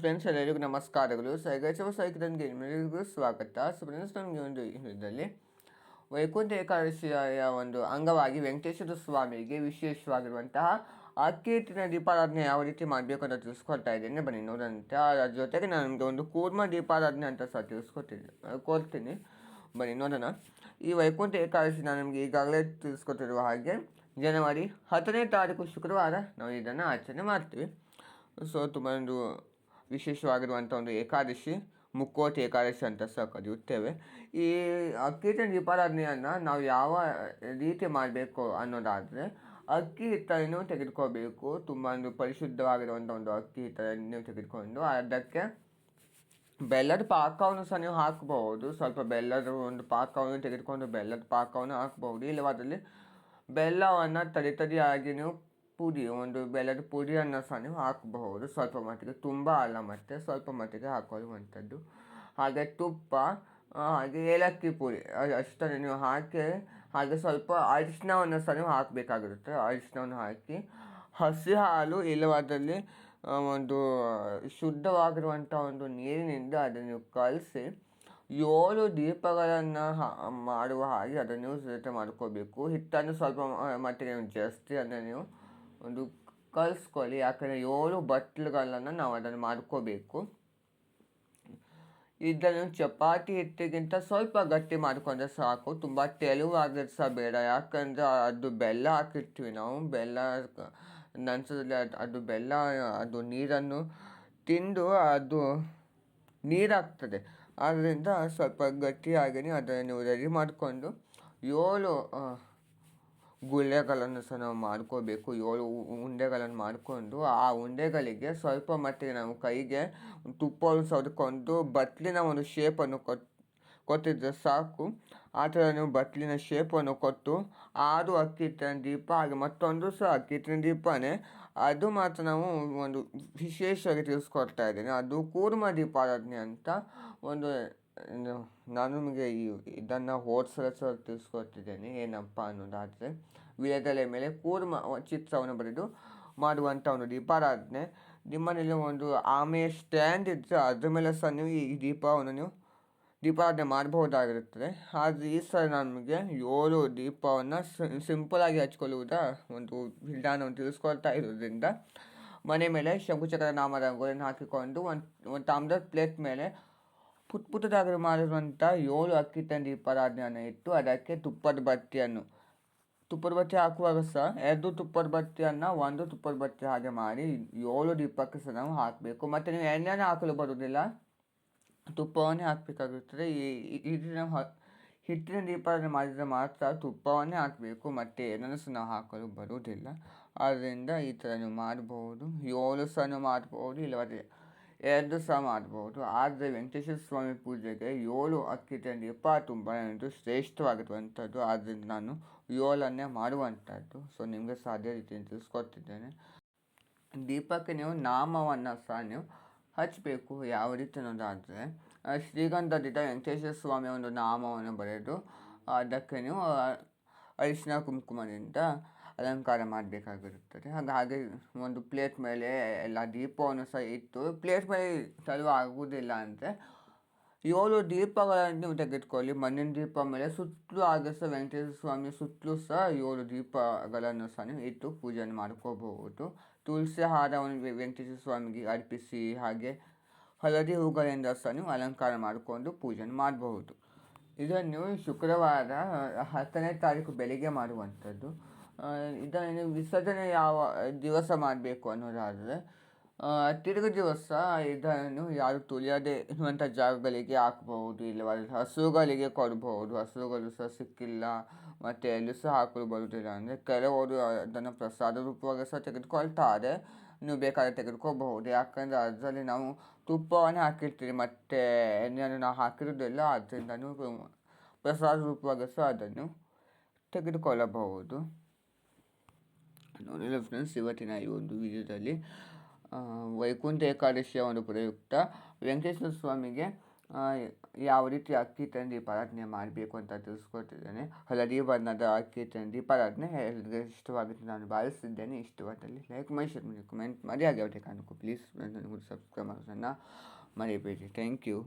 Friends ಎಲ್ಲರಿಗೂ ನಮಸ್ಕಾರಗಳು. ಸೈಗಚವ ಸೈಕ್ರನ್ ಗೇಮ್ಗೂ ಸ್ವಾಗತ. ಸೊ ಫ್ರೆಂಡ್ಸ್ ನನಗೆ ಒಂದು ಇದರಲ್ಲಿ ವೈಕುಂಠ ಏಕಾದಶಿಯ ಒಂದು ಅಂಗವಾಗಿ ವೆಂಕಟೇಶ್ವರ ಸ್ವಾಮಿಗೆ ವಿಶೇಷವಾಗಿರುವಂತಹ ಅಕ್ಕಿಟ್ಟಿನ ದೀಪಾರಾಧನೆ ಯಾವ ರೀತಿ ಮಾಡಬೇಕು ಅಂತ ತಿಳಿಸ್ಕೊಡ್ತಾ ಇದ್ದೇನೆ. ಬನ್ನಿ ನೋಡಂತೆ ಅದರ ಜೊತೆಗೆ ನಾನು ನಿಮಗೆ ಒಂದು ಕೂರ್ಮ ದೀಪಾರಾಧನೆ ಅಂತ ಸಹ ತಿಳಿಸ್ಕೊಡ್ತೀನಿ ಕೊಡ್ತೀನಿ. ಬನ್ನಿ, ನೋಡೋಣ. ಈ ವೈಕುಂಠ ಏಕಾದಶಿ ನಾನು ನಿಮಗೆ ಈಗಾಗಲೇ ತಿಳಿಸ್ಕೊಟ್ಟಿರುವ ಹಾಗೆ ಜನವರಿ ಹತ್ತನೇ ತಾರೀಕು ಶುಕ್ರವಾರ ನಾವು ಇದನ್ನು ಆಚರಣೆ ಮಾಡ್ತೀವಿ. ಸೊ ತುಂಬ ಒಂದು ವಿಶೇಷವಾಗಿರುವಂಥ ಒಂದು ಏಕಾದಶಿ, ಮುಕ್ಕೋಟಿ ಏಕಾದಶಿ ಅಂತ ಸಹ ಕರೆಯುತ್ತೇವೆ. ಈ ಅಕ್ಕಿ ದೀಪಾರಾಧನೆಯನ್ನು ನಾವು ಯಾವ ರೀತಿ ಮಾಡಬೇಕು ಅನ್ನೋದಾದರೆ, ಅಕ್ಕಿ ಹಿಟ್ಟನ್ನು ತೆಗೆದುಕೋಬೇಕು. ತುಂಬ ಒಂದು ಪರಿಶುದ್ಧವಾಗಿರುವಂಥ ಒಂದು ಅಕ್ಕಿ ಹಿಟ್ಟನ್ನು ತೆಗೆದುಕೊಂಡು ಅದಕ್ಕೆ ಬೆಲ್ಲದ ಪಾಕವನ್ನು ಸಹ ನೀವು ಹಾಕಬಹುದು. ಸ್ವಲ್ಪ ಬೆಲ್ಲದ ಒಂದು ಪಾಕವನ್ನು ತೆಗೆದುಕೊಂಡು ಬೆಲ್ಲದ ಪಾಕವನ್ನು ಹಾಕಬಹುದು. ಇಲ್ಲವಾದಲ್ಲಿ ಬೆಲ್ಲವನ್ನು ತಡೆ ನೀವು ಪುಡಿ, ಒಂದು ಬೆಲ್ಲದ ಪುಡಿಯನ್ನು ಸಹ ನೀವು ಹಾಕಬಹುದು. ಸ್ವಲ್ಪ ಮಟ್ಟಿಗೆ ತುಂಬ ಅಲ್ಲ ಮತ್ತು, ಸ್ವಲ್ಪ ಮಟ್ಟಿಗೆ ಹಾಕೊಳ್ಳುವಂಥದ್ದು. ಹಾಗೆ ತುಪ್ಪ ಹಾಗೆ ಏಲಕ್ಕಿ ಪುಡಿ ಅಷ್ಟನ್ನು ನೀವು ಹಾಕಿ, ಹಾಗೆ ಸ್ವಲ್ಪ ಅರಿಶಿನವನ್ನು ಸಹ ನೀವು ಹಾಕಬೇಕಾಗಿರುತ್ತೆ. ಅರಿಶಿನವನ್ನು ಹಾಕಿ, ಹಸಿ ಹಾಲು ಇಲ್ಲವಾದಲ್ಲಿ ಒಂದು ಶುದ್ಧವಾಗಿರುವಂಥ ಒಂದು ನೀರಿನಿಂದ ಅದನ್ನು ನೀವು ಕಲಸಿ, ಏಳು ದೀಪಗಳನ್ನು ಮಾಡುವ ಹಾಗೆ ಅದನ್ನು ನೀವು ಸಿದ್ಧತೆ ಮಾಡ್ಕೋಬೇಕು. ಹಿಟ್ಟನ್ನು ಸ್ವಲ್ಪ ಮಟ್ಟಿಗೆ ನೀವು ಜಾಸ್ತಿ ಅಂದರೆ ನೀವು ಒಂದು ಕಲಿಸ್ಕೊಳ್ಳಿ. ಯಾಕಂದರೆ ಏಳು ಬಟ್ಲುಗಳನ್ನು ನಾವು ಅದನ್ನು ಮಾಡ್ಕೋಬೇಕು. ಇದನ್ನು ಚಪಾತಿ ಹಿಟ್ಟಿಗಿಂತ ಸ್ವಲ್ಪ ಗಟ್ಟಿ ಮಾಡಿಕೊಂಡ್ರೆ ಸಾಕು. ತುಂಬ ತೆಳುವಾಗಿದ್ದು ಸಹ ಬೇಡ. ಯಾಕಂದರೆ ಅದು ಬೆಲ್ಲ ಹಾಕಿರ್ತೀವಿ ನಾವು. ಬೆಲ್ಲ ನಂತರದಲ್ಲಿ ಅದು ಅದು ಬೆಲ್ಲ, ಅದು ನೀರನ್ನು ತಿಂದು ಅದು ನೀರಾಗ್ತದೆ ಆದ್ದರಿಂದ ಸ್ವಲ್ಪ ಗಟ್ಟಿಯಾಗಿ ಅದನ್ನು ರೆಡಿ ಮಾಡಿಕೊಂಡು ಏಳು ಗುಳ್ಳೆಗಳನ್ನು ಸಹ ನಾವು ಮಾಡ್ಕೋಬೇಕು. ಏಳು ಉಂಡೆಗಳನ್ನು ಮಾಡಿಕೊಂಡು ಆ ಉಂಡೆಗಳಿಗೆ ಸ್ವಲ್ಪ ಮಟ್ಟಿಗೆ ನಾವು ಕೈಗೆ ತುಪ್ಪವನ್ನು ಸವರಿಕೊಂಡು ಬಟ್ಲಿನ ಒಂದು ಶೇಪನ್ನು ಕೊಟ್ಟು ಕೊಟ್ಟಿದ್ದರೆ ಸಾಕು. ಆ ಬಟ್ಲಿನ ಶೇಪನ್ನು ಕೊಟ್ಟು ಆರು ಅಕ್ಕಿಟ್ಟಿನ ದೀಪ ಹಾಗೆ ಮತ್ತೊಂದು ಸಹ ಅಕ್ಕಿಟ್ಟಿನ ದೀಪನೇ. ಅದು ಮಾತ್ರ ನಾವು ಒಂದು ವಿಶೇಷವಾಗಿ ತಿಳಿಸ್ಕೊಡ್ತಾ ಇದ್ದೇನೆ. ಅದು ಕೂರ್ಮ ದೀಪಾರಾಧನೆ ಅಂತ ಒಂದು ನಾನು ನಿಮಗೆ ಈ ಇದನ್ನು ಹೋದ ಸಹ ತಿಳಿಸ್ಕೊಡ್ತಿದ್ದೇನೆ ಏನಪ್ಪ ಅನ್ನೋದಾದರೆ ವೀಳ್ಯದೆಲೆ ಮೇಲೆ ಕೂರ್ಮ ಚಿತ್ರವನ್ನು ಬರೆದು ಮಾಡುವಂಥ ಒಂದು ದೀಪಾರಾಧನೆ. ನಿಮ್ಮನೇಲಿ ಒಂದು ಆಮೆಯ ಸ್ಟ್ಯಾಂಡ್ ಇದ್ದರೆ ಅದ್ರ ಮೇಲೆ ಸಹ ನೀವು ಈ ದೀಪವನ್ನು ನೀವು ದೀಪಾರಾಧನೆ ಮಾಡಬಹುದಾಗಿರುತ್ತದೆ. ಆದರೆ ಈ ಸಲ ನಮಗೆ ಏಳು ದೀಪವನ್ನು ಸಿಂಪಲಾಗಿ ಹಚ್ಕೊಳ್ಳುವುದ ಒಂದು ವಿಧಾನವನ್ನು ತಿಳಿಸ್ಕೊಳ್ತಾ ಇರೋದ್ರಿಂದ ಮನೆ ಮೇಲೆ ಶಂಕುಚಕ್ರ ನಾಮ ರಂಗೋಲಿಯನ್ನು ಹಾಕಿಕೊಂಡು ಒಂದು ಒಂದು ತಾಮ್ರದ ಪ್ಲೇಟ್ ಮೇಲೆ ಪುಟ್ ಪುಟ್ಟದಾಗಿ ಮಾಡಿರುವಂಥ ಏಳು ಅಕ್ಕಿ ತಂದು ದೀಪಾರಾಧನೆಯನ್ನು ಇಟ್ಟು ಅದಕ್ಕೆ ತುಪ್ಪದ ಬತ್ತಿಯನ್ನು, ತುಪ್ಪದ ಬತ್ತಿ ಹಾಕುವಾಗ ಸಹ ಎರಡು ತುಪ್ಪದ ಬತ್ತಿಯನ್ನು ಒಂದು ತುಪ್ಪದ ಬತ್ತಿ ಹಾಗೆ ಮಾಡಿ ಏಳು ದೀಪಕ್ಕೆ ಸಹ ನಾವು ಹಾಕಬೇಕು. ಮತ್ತು ನೀವು ಎಣ್ಣೆನ ಹಾಕಲು ಬರುವುದಿಲ್ಲ ತುಪ್ಪವನ್ನೇ ಹಾಕಬೇಕಾಗುತ್ತದೆ. ಹಿಟ್ಟಿನ ಹಿಟ್ಟಿನ ದೀಪಾವಳಿ ಮಾಡಿದರೆ ಮಾತ್ರ ತುಪ್ಪವನ್ನೇ ಹಾಕಬೇಕು. ಮತ್ತು ಏನನ್ನು ಸಹ ನಾವು ಹಾಕಲು ಬರುವುದಿಲ್ಲ. ಆದ್ದರಿಂದ ಈ ಥರ ನೀವು ಮಾಡಬಹುದು ಏಳು ಸಹ ನೀವು ಮಾಡಬಹುದು ಇಲ್ಲವಾದರೆ ಎರಡು ಸಹ ಮಾಡ್ಬೋದು. ಆದರೆ ವೆಂಕಟೇಶ್ವರ ಸ್ವಾಮಿ ಪೂಜೆಗೆ ಏಳು ಅಕ್ಕಿ ದೀಪ ತುಂಬ ಒಂದು ಶ್ರೇಷ್ಠವಾಗಿರುವಂಥದ್ದು. ಆದ್ದರಿಂದ ನಾನು ಏಳನ್ನೇ ಮಾಡುವಂಥದ್ದು. ಸೊ ನಿಮಗೆ ಸಾಧ್ಯ ರೀತಿಯಲ್ಲಿ ತಿಳಿಸ್ಕೊಡ್ತಿದ್ದೇನೆ. ದೀಪಕ್ಕೆ ನೀವು ನಾಮವನ್ನು ಸಹ ನೀವು ಹಚ್ಚಬೇಕು ಯಾವ ರೀತಿ ಅನ್ನೋದಾದರೆ ಶ್ರೀಗಂಧದಿಂದ ವೆಂಕಟೇಶ್ವರ ಸ್ವಾಮಿಯ ಒಂದು ನಾಮವನ್ನು ಬರೆದು, ಅದಕ್ಕೆ ನೀವು ಅರಿಶಿನ ಕುಂಕುಮದಿಂದ ಅಲಂಕಾರ ಮಾಡಬೇಕಾಗಿರುತ್ತದೆ. ಹಾಗಾಗಿ ಹಾಗೆ ಒಂದು ಪ್ಲೇಟ್ ಮೇಲೆ ಎಲ್ಲ ದೀಪವನ್ನು ಸಹ ಇಟ್ಟು, ಪ್ಲೇಟ್ ಮೇಲೆ ತರುವ ಆಗುವುದಿಲ್ಲ ಅಂದರೆ ಏಳು ದೀಪಗಳನ್ನು ತೆಗೆದುಕೊಳ್ಳಿ. ಮಣ್ಣಿನ ದೀಪ ಮೇಲೆ ಸುತ್ತಲೂ ಆಗಸ ಸಹ ವೆಂಕಟೇಶ್ವರ ಸ್ವಾಮಿ ಸುತ್ತಲೂ ಸಹ ಏಳು ದೀಪಗಳನ್ನು ಸಹ ನೀವು ಇಟ್ಟು ಪೂಜೆಯನ್ನು ಮಾಡ್ಕೋಬಹುದು ತುಳಸಿ ಹಾರವನ್ನು ವೆಂಕಟೇಶ್ವರ ಸ್ವಾಮಿಗೆ ಅರ್ಪಿಸಿ ಹಾಗೆ ಹಳದಿ ಹೂಗಳಿಂದ ಸಹ ನೀವು ಅಲಂಕಾರ ಮಾಡಿಕೊಂಡು ಪೂಜೆಯನ್ನು ಮಾಡಬಹುದು. ಇದನ್ನು ಶುಕ್ರವಾರ ಹತ್ತನೇ ತಾರೀಕು ಬೆಳಿಗ್ಗೆ ಮಾಡುವಂಥದ್ದು. ಇದನ್ನು ವಿಸರ್ಜನೆ ಯಾವ ದಿವಸ ಮಾಡಬೇಕು ಅನ್ನೋದಾದರೆ ತಿರುಗ ದಿವಸ ಇದನ್ನು ಯಾರು ತುಳಿಯದೆ ಇರುವಂಥ ಜಾಗಗಳಿಗೆ ಹಾಕ್ಬಹುದು, ಇಲ್ಲವಾದರೆ ಹಸುಗಳಿಗೆ ಕೊಡ್ಬೋದು ಹಸುಗಳು ಸಹ ಸಿಕ್ಕಿಲ್ಲ, ಮತ್ತು ಎಲ್ಲೂ ಸಹ ಹಾಕಲು ಬರುವುದಿಲ್ಲ ಅಂದರೆ ಕೆಲವರು ಅದನ್ನು ಪ್ರಸಾದ ರೂಪವಾಗಿ ಸಹ ತೆಗೆದುಕೊಳ್ತಾರೆ. ನೀವು ಬೇಕಾದರೆ ತೆಗೆದುಕೋಬಹುದು ಯಾಕಂದರೆ ಅದರಲ್ಲಿ ನಾವು ತುಪ್ಪವನ್ನು ಹಾಕಿರ್ತೀವಿ, ಮತ್ತು ಎಣ್ಣೆಯನ್ನು ನಾವು ಹಾಕಿರೋದಿಲ್ಲ ಅದರಿಂದ ಪ್ರಸಾದ ರೂಪವಾಗಿ ಸಹ ಅದನ್ನು ತೆಗೆದುಕೊಳ್ಳಬಹುದು. ನೋಡಿಲ್ಲ ಫ್ರೆಂಡ್ಸ್, ಇವತ್ತಿನ ಈ ಒಂದು ವಿಡಿಯೋದಲ್ಲಿ ವೈಕುಂಠ ಏಕಾದಶಿಯ ಒಂದು ಪ್ರಯುಕ್ತ ವೆಂಕಟೇಶ್ವರ ಸ್ವಾಮಿಗೆ ಯಾವ ರೀತಿ ಅಕ್ಕಿ ತಂದಿ ಪ್ರಾರ್ಥನೆ ಮಾಡಬೇಕು ಅಂತ ತಿಳಿಸ್ಕೊಟ್ಟಿದ್ದೇನೆ. ಹಳದಿ ಬಣ್ಣದ ಅಕ್ಕಿ ತಂದಿ ಪ್ರಾರ್ಥನೆ ಎಲ್ಲರಿಗೂ ಇಷ್ಟವಾಗುತ್ತೆ ನಾನು ಭಾವಿಸಿದ್ದೇನೆ. ಇಷ್ಟವಾದಲ್ಲಿ ಲೈಕ್ ಮೈ ಶೇರ್ ಮಾಡಿ ಕಮೆಂಟ್ ಮಾಡಿ ಯಾವುದೇ ಕಾರಣಕ್ಕೂ ಪ್ಲೀಸ್ ಸಬ್ಸ್ಕ್ರೈಬ್ ಮಾಡೋದನ್ನು ಮರಿಬೇಡಿ. Thank you